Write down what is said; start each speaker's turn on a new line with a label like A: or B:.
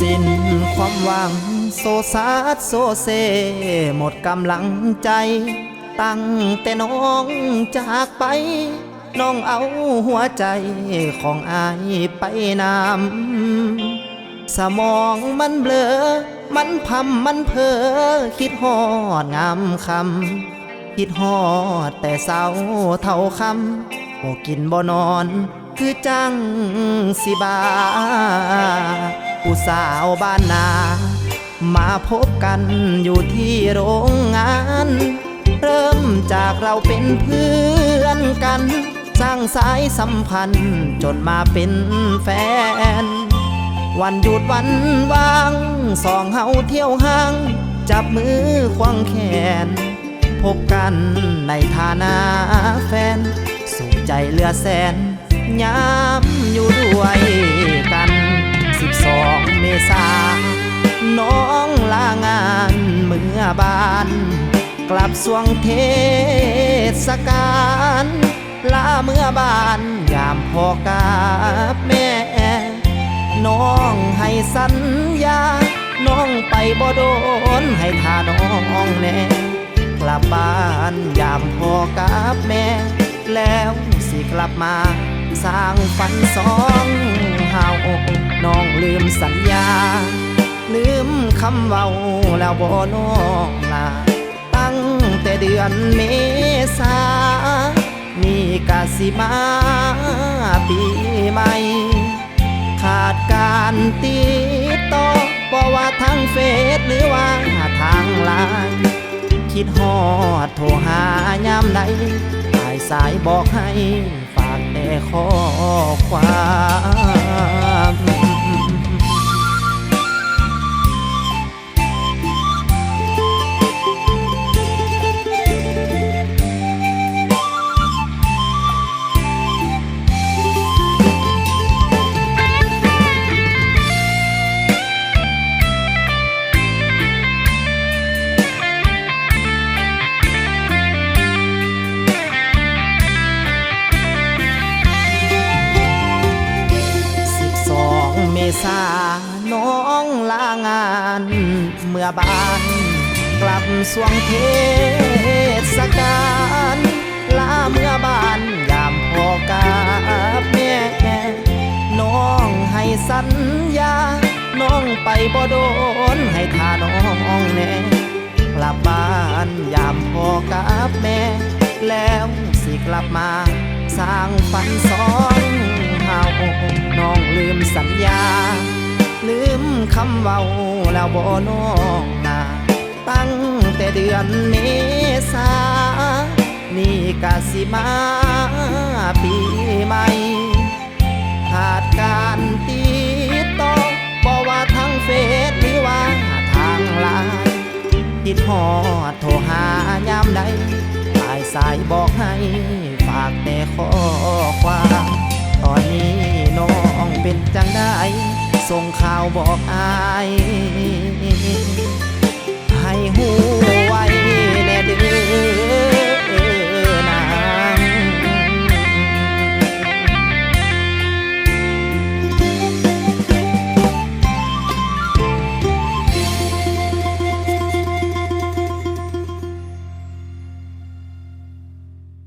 A: สิ้นความหวังโซซาดโซเซ หมดกำลังใจ ตั้งแต่น้องจากไป น้องเอาหัวใจของอายไปนำสมองมันเบลอ มันพำมันเพอคิดฮอดงามคำคิดฮอดแต่เศร้าเท่าคำบ่กินบ่นอน คือจังสิบา ผู้สาวบ้านนา มาพบกันอยู่ที่โรงงาน เริ่มจากเราเป็นเพื่อนกัน สร้างสายสัมพันธ์จนมาเป็นแฟน วันหยุดวันว่างสองเฮาเที่ยวห้าง จับมือควงแขน พบกันในฐานะแฟน สุขใจเหลือแสนยามอยู่ด้วยกัน12เมษ เมื่อบาน กลับสวงเทศกาลลาเมื่อบานยามพอกับแม่ น้องให้สัญญา น้องไปบ่โดนให้ท่าน้องแน่กลับบ้านยามพ่อกับแม่ แล้วสิกลับมาสร้างฝันสองเฮาน้องลืมสัญญา ลืมคำเว้าแล้วบ่น้องลาตั้งแต่เดือนเมษานี่กาสิมาปีใหม่ขาดการติดต่อบ่ว่าทางเฟซหรือว่าทางไลน์คิดฮอดโทรหายามใดปลยสายบอกให้ฝากแต่ข้อความาน้องลางาน เมื่อบานกลับสวงเทศกาลลาเมื่อบานยามพอกับแม่น้องให้สัญญา น้องไปบ่โดนให้ท่าน้องแน่กลับบ้านยามพ่อกับแม่ แล้วสิกลับมาสร้างฝันสองำเว้าแล้วบ่น้องนาตั้งแต่เดือนเมษานี่กาสิมาปีใหม่ขาดการติดต่อบ่ว่าทางเฟซหรือว่าทางไลน์คิดฮอดโทรหายามใดปลายสายบอกให้ฝากแต่ข้อความตอนนี้น้องเป็นจังได้ ส่งข่าวบอกอายให้หู